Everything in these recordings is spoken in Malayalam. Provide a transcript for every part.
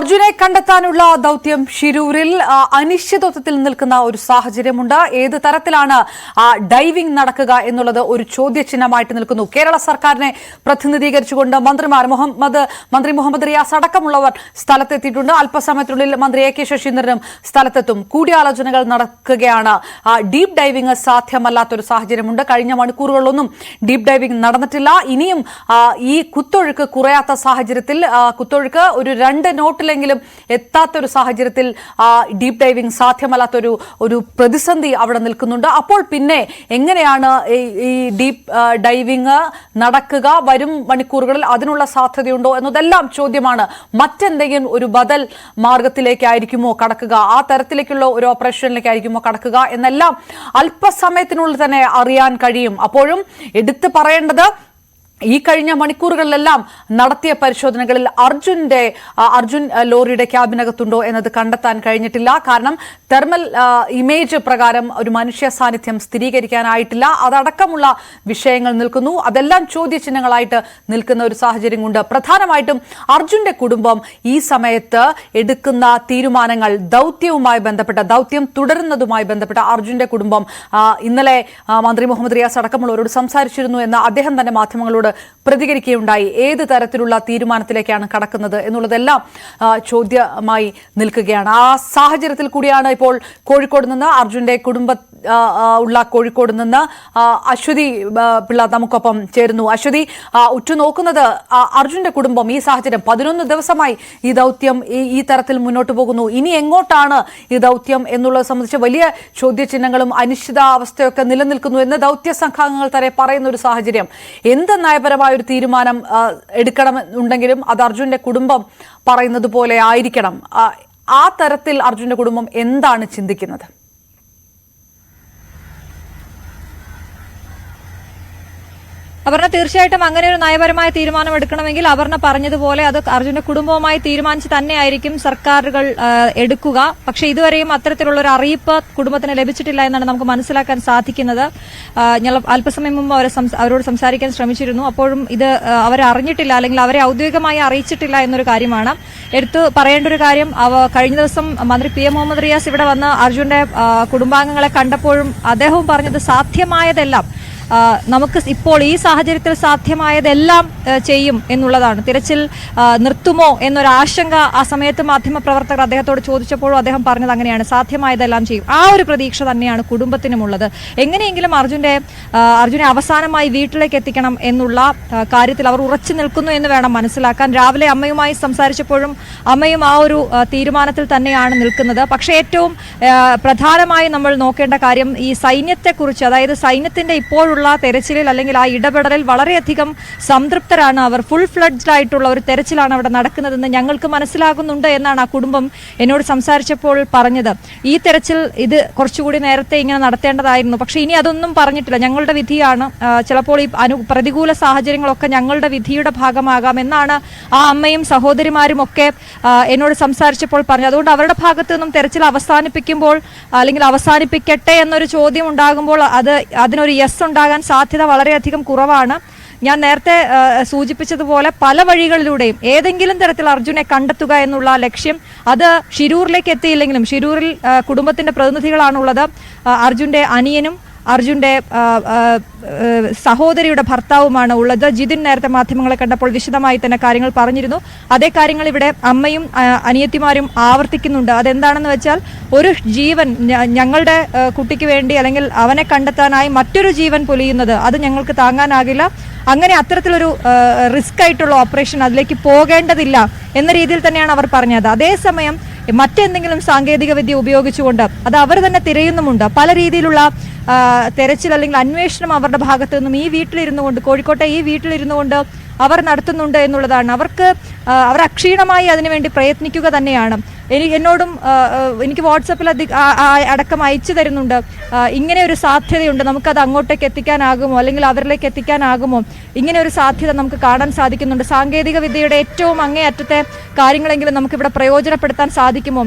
അർജുനെ കണ്ടെത്താനുള്ള ദൗത്യം ഷിരൂരിൽ അനിശ്ചിതത്വത്തിൽ നിൽക്കുന്ന ഒരു സാഹചര്യമുണ്ട്. ഏത് തരത്തിലാണ് ഡൈവിംഗ് നടക്കുക എന്നുള്ളത് ഒരു ചോദ്യചിഹ്നമായിട്ട് നിൽക്കുന്നു. കേരള സർക്കാരിനെ പ്രതിനിധീകരിച്ചുകൊണ്ട് മന്ത്രിമാർ മുഹമ്മദ് മന്ത്രി മുഹമ്മദ് റിയാസ് അടക്കമുള്ളവർ സ്ഥലത്തെത്തിയിട്ടുണ്ട്. അല്പസമയത്തിനുള്ളിൽ മന്ത്രി എ കെ ശശീന്ദ്രനും സ്ഥലത്തെത്തും. കൂടിയാലോചനകൾ നടക്കുകയാണ്. ഡീപ്പ് ഡീപ് ഡൈവിംഗ് സാധ്യമല്ലാത്തൊരു സാഹചര്യമുണ്ട്. കഴിഞ്ഞ മണിക്കൂറുകളിലൊന്നും ഡീപ് ഡൈവിംഗ് നടന്നിട്ടില്ല. ഇനിയും ഈ കുത്തൊഴുക്ക് കുറയാത്ത സാഹചര്യത്തിൽ കുത്തൊഴുക്ക് ഒരു രണ്ട് നോട്ടിലെങ്കിലും എത്താത്ത ഒരു സാഹചര്യത്തിൽ ആ, ഡീപ് ഡൈവിംഗ് സാധ്യമല്ലാത്തൊരു ഒരു പ്രതിസന്ധി അവിടെ നിൽക്കുന്നുണ്ട്. അപ്പോൾ പിന്നെ എങ്ങനെയാണ് ഈ- ഡീപ് ഡൈവിംഗ് നടക്കുക? വരും മണിക്കൂറുകളിൽ അതിനുള്ള സാധ്യതയുണ്ടോ എന്നതെല്ലാം ചോദ്യമാണ്. മറ്റെന്തെങ്കിലും ഒരു ബദൽ മാർഗത്തിലേക്കായിരിക്കുമോ കടക്കുക? ആ തരത്തിലേക്കുള്ള ഒരു ഓപ്പറേഷനിലേക്കായിരിക്കുമോ കടക്കുക എന്നെല്ലാം അല്പസമയത്തിനുള്ളിൽ തന്നെ അറിയാൻ കഴിയും. അപ്പോഴും എടുത്തു പറയേണ്ടത് ഈ കഴിഞ്ഞ മണിക്കൂറുകളിലെല്ലാം നടത്തിയ പരിശോധനകളിൽ അർജുന്റെ അർജുൻ ലോറിയുടെ ക്യാബിനകത്തുണ്ടോ എന്നത് കണ്ടെത്താൻ കഴിഞ്ഞിട്ടില്ല. കാരണം തെർമൽ ഇമേജ് പ്രകാരം ഒരു മനുഷ്യ സാന്നിധ്യം സ്ഥിരീകരിക്കാനായിട്ടില്ല. അതടക്കമുള്ള വിഷയങ്ങൾ നിൽക്കുന്നു. അതെല്ലാം ചോദ്യചിഹ്നങ്ങളായിട്ട് നിൽക്കുന്ന ഒരു സാഹചര്യം കൊണ്ട് പ്രധാനമായിട്ടും അർജുന്റെ കുടുംബം ഈ സമയത്ത് എടുക്കുന്ന തീരുമാനങ്ങൾ ദൗത്യവുമായി ബന്ധപ്പെട്ട ദൗത്യം തുടരുന്നതുമായി ബന്ധപ്പെട്ട അർജുന്റെ കുടുംബം ഇന്നലെ മന്ത്രി മുഹമ്മദ് റിയാസ് അടക്കമുള്ളവരോട് സംസാരിച്ചിരുന്നു എന്ന് അദ്ദേഹം തന്നെ മാധ്യമങ്ങളോട് പ്രതികരിക്കുകയുണ്ടായി. ഏത് തരത്തിലുള്ള തീരുമാനത്തിലേക്കാണ് കടക്കുന്നത് എന്നുള്ളതെല്ലാം ചോദ്യമായി നിൽക്കുകയാണ്. ആ സാഹചര്യത്തിൽ കൂടിയാണ് ഇപ്പോൾ കോഴിക്കോട് നിന്ന് അർജുന്റെ കുടുംബ ഉള്ള കോഴിക്കോട് നിന്ന് അശ്വതി പിള്ള നമുക്കൊപ്പം ചേരുന്നു. അശ്വതി ഉറ്റുനോക്കുന്നത് അർജുന്റെ കുടുംബം ഈ സാഹചര്യം പതിനൊന്ന് ദിവസമായി ഈ ദൗത്യം ഈ തരത്തിൽ മുന്നോട്ട് പോകുന്നു. ഇനി എങ്ങോട്ടാണ് ഈ ദൗത്യം എന്നുള്ളത് സംബന്ധിച്ച് വലിയ ചോദ്യചിഹ്നങ്ങളും അനിശ്ചിതാവസ്ഥയൊക്കെ നിലനിൽക്കുന്നു എന്ന് ദൗത്യ സംഘാംഗങ്ങൾ തന്നെ പറയുന്ന ഒരു സാഹചര്യം. എന്ത് നയപരമായ ഒരു തീരുമാനം എടുക്കണമെന്നുണ്ടെങ്കിലും അത് അർജുന്റെ കുടുംബം പറയുന്നത് പോലെ ആയിരിക്കണം. ആ തരത്തിൽ അർജുന്റെ കുടുംബം എന്താണ് ചിന്തിക്കുന്നത്? അപർണ തീർച്ചയായിട്ടും അങ്ങനെ ഒരു നയപരമായ തീരുമാനം എടുക്കണമെങ്കിൽ അപർണ പറഞ്ഞതുപോലെ അത് അർജുന്റെ കുടുംബവുമായി തീരുമാനിച്ച് തന്നെയായിരിക്കും സർക്കാരുകൾ എടുക്കുക. പക്ഷെ ഇതുവരെയും അത്തരത്തിലുള്ള ഒരു അറിയിപ്പ് കുടുംബത്തിന് ലഭിച്ചിട്ടില്ല എന്നാണ് നമുക്ക് മനസ്സിലാക്കാൻ സാധിക്കുന്നത്. ഞങ്ങൾ അല്പസമയം മുമ്പ് അവരെ അവരോട് സംസാരിക്കാൻ ശ്രമിച്ചിരുന്നു. അപ്പോഴും ഇത് അവരെ അറിഞ്ഞിട്ടില്ല അല്ലെങ്കിൽ അവരെ ഔദ്യോഗികമായി അറിയിച്ചിട്ടില്ല എന്നൊരു കാര്യമാണ്. എടുത്തു പറയേണ്ട ഒരു കാര്യം കഴിഞ്ഞ ദിവസം മന്ത്രി പി എം മുഹമ്മദ് റിയാസ് ഇവിടെ വന്ന് അർജുന്റെ കുടുംബാംഗങ്ങളെ കണ്ടപ്പോഴും അദ്ദേഹവും പറഞ്ഞത് സാധ്യമായതെല്ലാം നമുക്ക് ഇപ്പോൾ ഈ സാഹചര്യത്തിൽ സാധ്യമായതെല്ലാം ചെയ്യും എന്നുള്ളതാണ്. തിരച്ചിൽ നിർത്തുമോ എന്നൊരാശങ്ക ആ സമയത്ത് മാധ്യമപ്രവർത്തകർ അദ്ദേഹത്തോട് ചോദിച്ചപ്പോഴും അദ്ദേഹം പറഞ്ഞത് അങ്ങനെയാണ്. സാധ്യമായതെല്ലാം ചെയ്യും. ആ ഒരു പ്രതീക്ഷ തന്നെയാണ് കുടുംബത്തിനുമുള്ളത്. എങ്ങനെയെങ്കിലും അർജുന്റെ അർജുനെ അവസാനമായി വീട്ടിലേക്ക് എത്തിക്കണം എന്നുള്ള കാര്യത്തിൽ അവർ ഉറച്ചു നിൽക്കുന്നു എന്ന് വേണം മനസ്സിലാക്കാൻ. രാവിലെ അമ്മയുമായി സംസാരിച്ചപ്പോഴും അമ്മയും ആ ഒരു തീരുമാനത്തിൽ തന്നെയാണ് നിൽക്കുന്നത്. പക്ഷേ ഏറ്റവും പ്രധാനമായി നമ്മൾ നോക്കേണ്ട കാര്യം ഈ സൈന്യത്തെക്കുറിച്ച് അതായത് സൈന്യത്തിന്റെ ഇപ്പോഴുള്ള തെരച്ചിലിൽ അല്ലെങ്കിൽ ആ ഇടപെടലിൽ വളരെയധികം സംതൃപ്തരാണ് അവർ. ഫുൾ ഫ്ലഡ്ജ്ഡ് ആയിട്ടുള്ള ഒരു തെരച്ചിലാണ് അവിടെ നടക്കുന്നതെന്ന് ഞങ്ങൾക്ക് മനസ്സിലാകുന്നുണ്ട് എന്നാണ് ആ കുടുംബം എന്നോട് സംസാരിച്ചപ്പോൾ പറഞ്ഞത്. ഈ തെരച്ചിൽ ഇത് കുറച്ചുകൂടി നേരത്തെ ഇങ്ങനെ നടത്തേണ്ടതായിരുന്നു. പക്ഷേ ഇനി അതൊന്നും പറഞ്ഞിട്ടില്ല. ഞങ്ങളുടെ വിധിയാണ്. ചിലപ്പോൾ ഈ അനു പ്രതികൂല സാഹചര്യങ്ങളൊക്കെ ഞങ്ങളുടെ വിധിയുടെ ഭാഗമാകാം എന്നാണ് ആ അമ്മയും സഹോദരിമാരും ഒക്കെ എന്നോട് സംസാരിച്ചപ്പോൾ പറഞ്ഞത്. അതുകൊണ്ട് അവരുടെ ഭാഗത്തു നിന്നും തെരച്ചിൽ അവസാനിപ്പിക്കുമ്പോൾ അല്ലെങ്കിൽ അവസാനിപ്പിക്കട്ടെ എന്നൊരു ചോദ്യം ഉണ്ടാകുമ്പോൾ അത് അതിനൊരു യെസ് ഉണ്ടാകാൻ സാധ്യത വളരെയധികം കുറവാണ്. ഞാൻ നേരത്തെ സൂചിപ്പിച്ചതുപോലെ പല വഴികളിലൂടെയും ഏതെങ്കിലും തരത്തിൽ അർജുനെ കണ്ടെത്തുക എന്നുള്ള ലക്ഷ്യം അത് ഷിരൂരിലേക്ക് എത്തിയില്ലെങ്കിലും ഷിരൂരിൽ കുടുംബത്തിന്റെ പ്രതിനിധികളാണുള്ളത്. അർജുന്റെ അനിയനും ആ, സഹോദരിയുടെ ഭർത്താവുമാണ് ഉള്ളത്. ജിതിൻ നേരത്തെ മാധ്യമങ്ങളെ കണ്ടപ്പോൾ വിശദമായി തന്നെ കാര്യങ്ങൾ പറഞ്ഞിരുന്നു. അതേ കാര്യങ്ങൾ ഇവിടെ അമ്മയും അനിയത്തിമാരും ആവർത്തിക്കുന്നുണ്ട്. അതെന്താണെന്ന് വെച്ചാൽ ഒരു ജീവൻ ഞങ്ങളുടെ കുട്ടിക്ക് വേണ്ടി അല്ലെങ്കിൽ അവനെ കണ്ടെത്താനായി മറ്റൊരു ജീവൻ പൊലിയുന്നത് അത് ഞങ്ങൾക്ക് താങ്ങാനാകില്ല. അങ്ങനെ അത്തരത്തിലൊരു റിസ്ക് ആയിട്ടുള്ള ഓപ്പറേഷൻ അതിലേക്ക് പോകേണ്ടതില്ല എന്ന രീതിയിൽ തന്നെയാണ് അവർ പറഞ്ഞത്. അതേസമയം മറ്റെന്തെങ്കിലും സാങ്കേതിക വിദ്യ ഉപയോഗിച്ചുകൊണ്ട് അത് അവർ തന്നെ തിരയുന്നുമുണ്ട്. പല രീതിയിലുള്ള തെരച്ചിൽ അല്ലെങ്കിൽ അന്വേഷണം അവരുടെ ഭാഗത്തു നിന്നും ഈ വീട്ടിലിരുന്നു കൊണ്ട് കോഴിക്കോട്ടെ ഈ വീട്ടിലിരുന്നു കൊണ്ട് അവർ നടത്തുന്നുണ്ട് എന്നുള്ളതാണ്. അവർക്ക് അവർ അക്ഷീണമായി അതിനുവേണ്ടി പ്രയത്നിക്കുക തന്നെയാണ്. എനിക്ക് എന്നോടും എനിക്ക് വാട്സപ്പിൽ അടക്കം അയച്ചു തരുന്നുണ്ട്. ഇങ്ങനെ ഒരു സാധ്യതയുണ്ട്. നമുക്കത് അങ്ങോട്ടേക്ക് എത്തിക്കാനാകുമോ? അല്ലെങ്കിൽ അവരിലേക്ക് എത്തിക്കാനാകുമോ? ഇങ്ങനെ ഒരു സാധ്യത നമുക്ക് കാണാൻ സാധിക്കുന്നുണ്ട്. സാങ്കേതിക വിദ്യയുടെ ഏറ്റവും അങ്ങേയറ്റത്തെ കാര്യങ്ങളെങ്കിലും നമുക്കിവിടെ പ്രയോജനപ്പെടുത്താൻ സാധിക്കുമോ?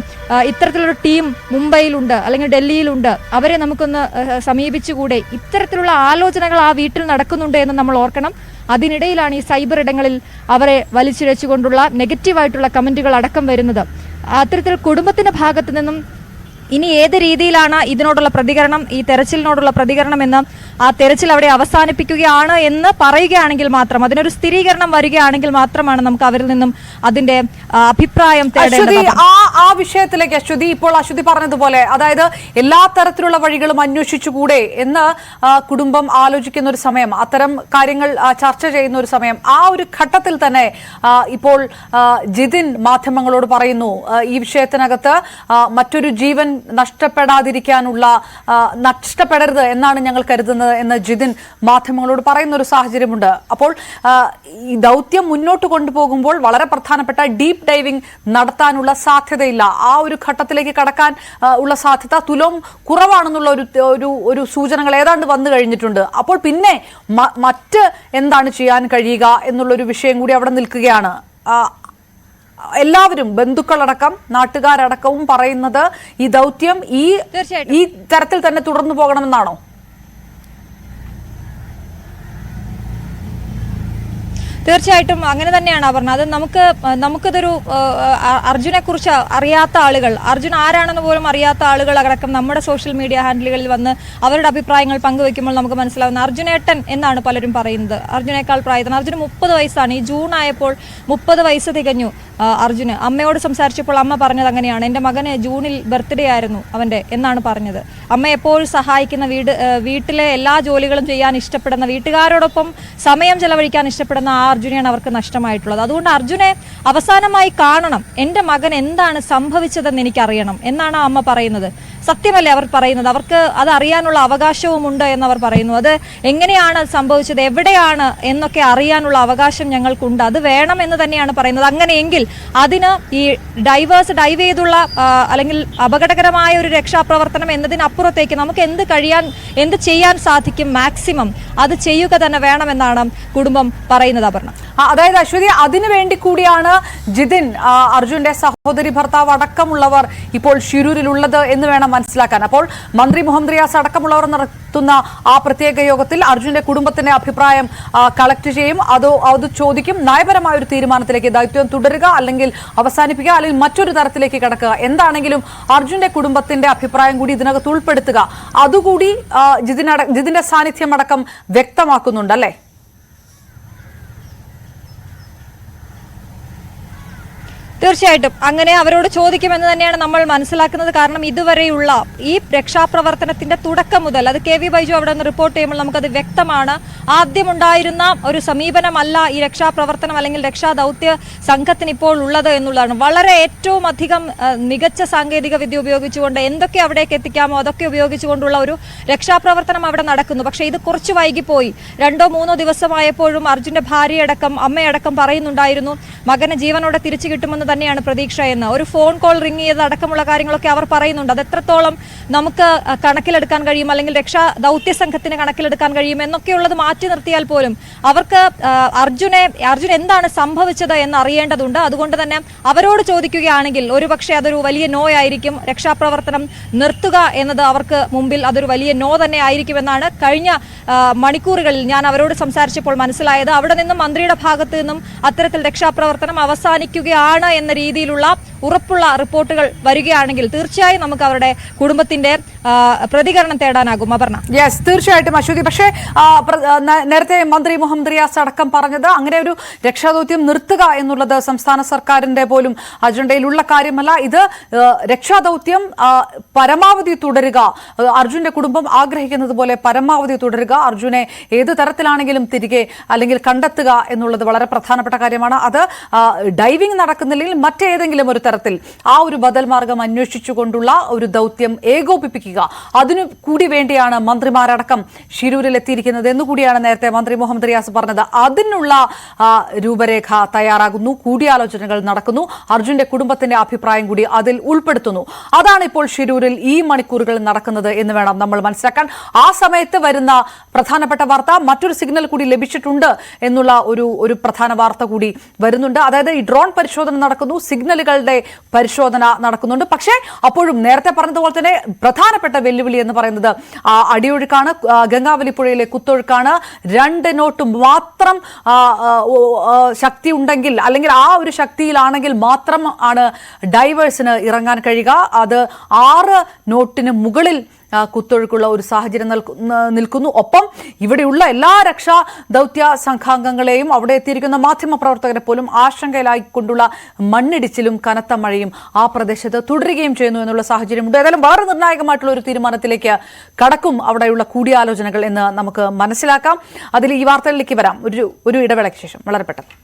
ഇത്തരത്തിലൊരു ടീം മുംബൈയിലുണ്ട് അല്ലെങ്കിൽ ഡൽഹിയിലുണ്ട്. അവരെ നമുക്കൊന്ന് സമീപിച്ചുകൂടെ? ഇത്തരത്തിലുള്ള ആലോചനകൾ ആ വീട്ടിൽ നടക്കുന്നുണ്ട് എന്ന് നമ്മൾ ഓർക്കണം. അതിനിടയിലാണ് ഈ സൈബർ ഇടങ്ങളിൽ അവരെ വലിച്ചിഴച്ചുകൊണ്ടുള്ള നെഗറ്റീവായിട്ടുള്ള കമന്റുകൾ അടക്കം വരുന്നത്. അത്തരത്തിൽ കുടുംബത്തിന്റെ ഭാഗത്തു നിന്നും ഇനി ഏത് രീതിയിലാണ് ഇതിനോടുള്ള പ്രതികരണം ഈ തെരച്ചിലിനോടുള്ള പ്രതികരണം എന്ന് ആ തെരച്ചിൽ അവിടെ അവസാനിപ്പിക്കുകയാണ് എന്ന് പറയുകയാണെങ്കിൽ മാത്രം അതിനൊരു സ്ഥിരീകരണം വരികയാണെങ്കിൽ മാത്രമാണ് നമുക്ക് അവരിൽ നിന്നും അതിന്റെ അഭിപ്രായം ആ ആ വിഷയത്തിലേക്ക് അശ്വതി ഇപ്പോൾ അശ്വതി പറഞ്ഞതുപോലെ അതായത് എല്ലാ തരത്തിലുള്ള വഴികളും അന്വേഷിച്ചുകൂടെ എന്ന് കുടുംബം ആലോചിക്കുന്ന ഒരു സമയം അത്തരം കാര്യങ്ങൾ ചർച്ച ചെയ്യുന്ന ഒരു സമയം ആ ഒരു ഘട്ടത്തിൽ തന്നെ ഇപ്പോൾ ജിതിൻ മാധ്യമങ്ങളോട് പറയുന്നു ഈ വിഷയത്തിനകത്ത് മറ്റൊരു ജീവൻ നഷ്ടപ്പെടാതിരിക്കാനുള്ള നഷ്ടപ്പെടരുത് എന്നാണ് ഞങ്ങൾ കരുതുന്നത് എന്ന് ജിതിൻ മാധ്യമങ്ങളോട് പറയുന്ന ഒരു സാഹചര്യമുണ്ട്. അപ്പോൾ ഈ ദൗത്യം മുന്നോട്ട് കൊണ്ടുപോകുമ്പോൾ വളരെ പ്രധാനപ്പെട്ട ഡീപ്പ് ഡൈവിംഗ് നടത്താനുള്ള സാധ്യതയില്ല. ആ ഒരു ഘട്ടത്തിലേക്ക് കടക്കാൻ ഉള്ള സാധ്യത തുലോം കുറവാണെന്നുള്ള ഒരു ഒരു ഒരു സൂചനകൾ ഏതാണ്ട് വന്നു കഴിഞ്ഞിട്ടുണ്ട്. അപ്പോൾ പിന്നെ മറ്റ് എന്താണ് ചെയ്യാൻ കഴിയുക എന്നുള്ളൊരു വിഷയം കൂടി അവിടെ നിൽക്കുകയാണ്. എല്ലാവരും ബന്ധുക്കളടക്കം നാട്ടുകാരടക്കവും പറയുന്നത് ഈ ദൗത്യം ഈ ഈ തരത്തിൽ തന്നെ തുടർന്നു പോകണമെന്നാണോ? തീർച്ചയായിട്ടും അങ്ങനെ തന്നെയാണ് അപർണ. അത് നമുക്ക് നമുക്കിതൊരു അർജുനെ കുറിച്ച് അറിയാത്ത ആളുകൾ അർജുൻ ആരാണെന്ന് പോലും അറിയാത്ത ആളുകൾ അടക്കം നമ്മുടെ സോഷ്യൽ മീഡിയ ഹാൻഡിലുകളിൽ വന്ന് അവരുടെ അഭിപ്രായങ്ങൾ പങ്കുവെക്കുമ്പോൾ നമുക്ക് മനസ്സിലാവുന്ന അർജുനേട്ടൻ എന്നാണ് പലരും പറയുന്നത്. അർജുനേക്കാൾ പ്രായത്തിന് അർജുന് മുപ്പത് വയസ്സാണ്. ഈ ജൂൺ ആയപ്പോൾ മുപ്പത് വയസ്സ് തികഞ്ഞു. അർജുന്. അമ്മയോട് സംസാരിച്ചപ്പോൾ അമ്മ പറഞ്ഞത് അങ്ങനെയാണ്. എന്റെ മകന് ജൂണിൽ ബർത്ത്ഡേ ആയിരുന്നു അവന്റെ എന്നാണ് പറഞ്ഞത്. അമ്മ എപ്പോഴും സഹായിക്കുന്ന വീട് വീട്ടിലെ എല്ലാ ജോലികളും ചെയ്യാൻ ഇഷ്ടപ്പെടുന്ന വീട്ടുകാരോടൊപ്പം സമയം ചെലവഴിക്കാൻ ഇഷ്ടപ്പെടുന്ന ആ അർജുനെയാണ് അവർക്ക് നഷ്ടമായിട്ടുള്ളത്. അതുകൊണ്ട് അർജുനെ അവസാനമായി കാണണം. എന്റെ മകൻ എന്താണ് സംഭവിച്ചതെന്ന് എനിക്കറിയണം എന്നാണ് അമ്മ പറയുന്നത്. സത്യമല്ലേ അവർ പറയുന്നത്? അവർക്ക് അത് അറിയാനുള്ള അവകാശവും ഉണ്ട് എന്നവർ പറയുന്നു. അത് എങ്ങനെയാണ് സംഭവിച്ചത്? എവിടെയാണ്? എന്നൊക്കെ അറിയാനുള്ള അവകാശം ഞങ്ങൾക്കുണ്ട്. അത് വേണം എന്ന് തന്നെയാണ് പറയുന്നത്. അങ്ങനെയെങ്കിൽ അതിന് ഈ ഡൈവേഴ്സ് ഡൈവ് ചെയ്തുള്ള അല്ലെങ്കിൽ അപകടകരമായ ഒരു രക്ഷാപ്രവർത്തനം എന്നതിനപ്പുറത്തേക്ക് നമുക്ക് എന്ത് കഴിയാൻ എന്ത് ചെയ്യാൻ സാധിക്കും മാക്സിമം അത് ചെയ്യുക തന്നെ വേണമെന്നാണ് കുടുംബം പറയുന്നത് അപർണ. അതായത് അശ്വതി അതിനു വേണ്ടി കൂടിയാണ് ജിതിൻ അർജുന്റെ സഹോദരി ഭർത്താവ് അടക്കമുള്ളവർ ഇപ്പോൾ ഷിരൂരിലുള്ളത് എന്ന് വേണം മനസ്സിലാക്കാൻ. അപ്പോൾ മന്ത്രി മുഹമ്മദ് റിയാസ് അടക്കമുള്ളവർ നടത്തുന്ന ആ പ്രത്യേക യോഗത്തിൽ അർജുന്റെ കുടുംബത്തിന്റെ അഭിപ്രായം കളക്ട് ചെയ്യും. അതോ അത് ചോദിക്കും. നയപരമായ ഒരു തീരുമാനത്തിലേക്ക് ദൗത്യം തുടരുക അല്ലെങ്കിൽ അവസാനിപ്പിക്കുക അല്ലെങ്കിൽ മറ്റൊരു തരത്തിലേക്ക് കടക്കുക. എന്താണെങ്കിലും അർജുന്റെ കുടുംബത്തിന്റെ അഭിപ്രായം കൂടി ഇതിനകത്ത് ഉൾപ്പെടുത്തുക. അതുകൂടി ജിതിനട ജിതിന്റെ സാന്നിധ്യം അടക്കം വ്യക്തമാക്കുന്നുണ്ട് തീർച്ചയായിട്ടും. അങ്ങനെ അവരോട് ചോദിക്കുമെന്ന് തന്നെയാണ് നമ്മൾ മനസ്സിലാക്കുന്നത്. കാരണം ഇതുവരെയുള്ള ഈ രക്ഷാപ്രവർത്തനത്തിന്റെ തുടക്കം മുതൽ അത് കെ വി ബൈജു അവിടെ നിന്ന് റിപ്പോർട്ട് ചെയ്യുമ്പോൾ നമുക്കത് വ്യക്തമാണ്. ആദ്യമുണ്ടായിരുന്ന ഒരു സമീപനമല്ല ഈ രക്ഷാപ്രവർത്തനം അല്ലെങ്കിൽ രക്ഷാ ദൗത്യ സംഘത്തിന് ഇപ്പോൾ ഉള്ളത് എന്നുള്ളതാണ്. വളരെ ഏറ്റവും അധികം മികച്ച സാങ്കേതിക വിദ്യ ഉപയോഗിച്ചുകൊണ്ട് എന്തൊക്കെ അവിടേക്ക് എത്തിക്കാമോ അതൊക്കെ ഉപയോഗിച്ചുകൊണ്ടുള്ള ഒരു രക്ഷാപ്രവർത്തനം അവിടെ നടക്കുന്നു. പക്ഷേ ഇത് കുറച്ച് വൈകിപ്പോയി. രണ്ടോ മൂന്നോ ദിവസമായപ്പോഴും അർജുന്റെ ഭാര്യയടക്കം അമ്മയടക്കം പറയുന്നുണ്ടായിരുന്നു മകനെ ജീവനോടെ തിരിച്ചു കിട്ടുമെന്ന് തന്നെയാണ് പ്രതീക്ഷ എന്ന്. ഒരു ഫോൺ കോൾ റിംഗ് ചെയ്ത് അടക്കമുള്ള കാര്യങ്ങളൊക്കെ അവർ പറയുന്നുണ്ട്. അത് എത്രത്തോളം നമുക്ക് കണക്കിലെടുക്കാൻ കഴിയും അല്ലെങ്കിൽ രക്ഷാ ദൗത്യ സംഘത്തിന് കണക്കിലെടുക്കാൻ കഴിയും എന്നൊക്കെയുള്ളത് മാറ്റി നിർത്തിയാൽ പോലും അവർക്ക് അർജുനെ അർജുൻ എന്താണ് സംഭവിച്ചത് എന്ന് അറിയേണ്ടതുണ്ട്. അതുകൊണ്ട് തന്നെ അവരോട് ചോദിക്കുകയാണെങ്കിൽ ഒരുപക്ഷെ അതൊരു വലിയ നോ ആയിരിക്കും. രക്ഷാപ്രവർത്തനം നിർത്തുക എന്നത് അവർക്ക് മുമ്പിൽ അതൊരു വലിയ നോ തന്നെ ആയിരിക്കും എന്നാണ് കഴിഞ്ഞ മണിക്കൂറുകളിൽ ഞാൻ അവരോട് സംസാരിച്ചപ്പോൾ മനസ്സിലായത്. അവിടെ നിന്നും മന്ത്രിയുടെ ഭാഗത്ത് നിന്നും അത്തരത്തിൽ രക്ഷാപ്രവർത്തനം അവസാനിക്കുകയാണ് എന്ന രീതിയിലുള്ള ഉറപ്പുള്ള റിപ്പോർട്ടുകൾ വരികയാണെങ്കിൽ തീർച്ചയായും നമുക്ക് അവരുടെ കുടുംബത്തിന്റെ പ്രതികരണം തേടാനാകും. അപർണ. യെസ് തീർച്ചയായിട്ടും അശ്വതി പക്ഷേ നേരത്തെ മന്ത്രി മുഹമ്മദ് റിയാസ് അടക്കം പറഞ്ഞത് അങ്ങനെ ഒരു രക്ഷാദൗത്യം നിർത്തുക എന്നുള്ളത് സംസ്ഥാന സർക്കാരിന്റെ പോലും അജണ്ടയിലുള്ള കാര്യമല്ല. ഇത് രക്ഷാദൌത്യം പരമാവധി തുടരുക. അർജുന്റെ കുടുംബം ആഗ്രഹിക്കുന്നത് പോലെ പരമാവധി തുടരുക. അർജുനെ ഏത് തരത്തിലാണെങ്കിലും തിരികെ അല്ലെങ്കിൽ കണ്ടെത്തുക എന്നുള്ളത് വളരെ പ്രധാനപ്പെട്ട കാര്യമാണ്. അത് ഡൈവിംഗ് നടക്കുന്നില്ലെങ്കിൽ മറ്റേതെങ്കിലും ഒരു തരത്തിൽ തരത്തിൽ ആ ഒരു ബദൽ മാർഗം അന്വേഷിച്ചുകൊണ്ടുള്ള ഒരു ദൗത്യം ഏകോപിപ്പിക്കുക. അതിനു കൂടി വേണ്ടിയാണ് മന്ത്രിമാരടക്കം എത്തിയിരിക്കുന്നത്. എന്നുകൂടിയാണ് നേരത്തെ മന്ത്രി മുഹമ്മദ് റിയാസ് പറഞ്ഞത്. അതിനുള്ള രൂപരേഖ തയ്യാറാകുന്നു. കൂടിയാലോചനകൾ നടക്കുന്നു. അർജുന്റെ കുടുംബത്തിന്റെ അഭിപ്രായം കൂടി അതിൽ ഉൾപ്പെടുത്തുന്നു. അതാണ് ഇപ്പോൾ ഷിരൂരിൽ ഈ മണിക്കൂറുകൾ നടക്കുന്നത് എന്ന് വേണം നമ്മൾ മനസ്സിലാക്കാൻ. ആ സമയത്ത് വരുന്ന പ്രധാനപ്പെട്ട വാർത്ത മറ്റൊരു സിഗ്നൽ കൂടി ലഭിച്ചിട്ടുണ്ട് എന്നുള്ള ഒരു ഒരു പ്രധാന വാർത്ത കൂടി വരുന്നുണ്ട്. അതായത് ഈ ഡ്രോൺ പരിശോധന നടക്കുന്നു. സിഗ്നലുകളുടെ പരിശോധന നടക്കുന്നുണ്ട്. പക്ഷേ അപ്പോഴും നേരത്തെ പറഞ്ഞതുപോലെ തന്നെ പ്രധാനപ്പെട്ട വെല്ലുവിളി എന്ന് പറയുന്നത് അടിയൊഴുക്കാണ്. ഗംഗാവലിപ്പുഴയിലെ ഗംഗാവലി പുഴയിലെ കുത്തൊഴുക്കാണ്. രണ്ട് നോട്ട് മാത്രം ശക്തി ഉണ്ടെങ്കിൽ അല്ലെങ്കിൽ ആ ഒരു ശക്തിയിലാണെങ്കിൽ മാത്രം ആണ് ഡൈവേഴ്സിന് ഇറങ്ങാൻ കഴിയുക. അത് ആറ് നോട്ടിന് മുകളിൽ കുത്തൊഴുക്കുള്ള ഒരു സാഹചര്യം നിൽക്കു- നിൽക്കുന്നു. ഒപ്പം ഇവിടെയുള്ള എല്ലാ രക്ഷാ ദൗത്യ സംഘാംഗങ്ങളെയും അവിടെ എത്തിയിരിക്കുന്ന മാധ്യമ പ്രവർത്തകരെ പോലും ആശങ്കയിലായിക്കൊണ്ടുള്ള മണ്ണിടിച്ചിലും കനത്ത മഴയും ആ പ്രദേശത്ത് തുടരുകയും ചെയ്യുന്നു എന്നുള്ള സാഹചര്യമുണ്ട്. ഏതായാലും വളരെ നിർണായകമായിട്ടുള്ള ഒരു തീരുമാനത്തിലേക്ക് കടക്കും അവിടെയുള്ള കൂടിയാലോചനകൾ എന്ന് നമുക്ക് മനസ്സിലാക്കാം. അതിൽ ഈ വാർത്തകളിലേക്ക് വരാം. ഒരു ഒരു ഇടവേളയ്ക്ക് ശേഷം. വളരെ പെട്ടെന്ന്.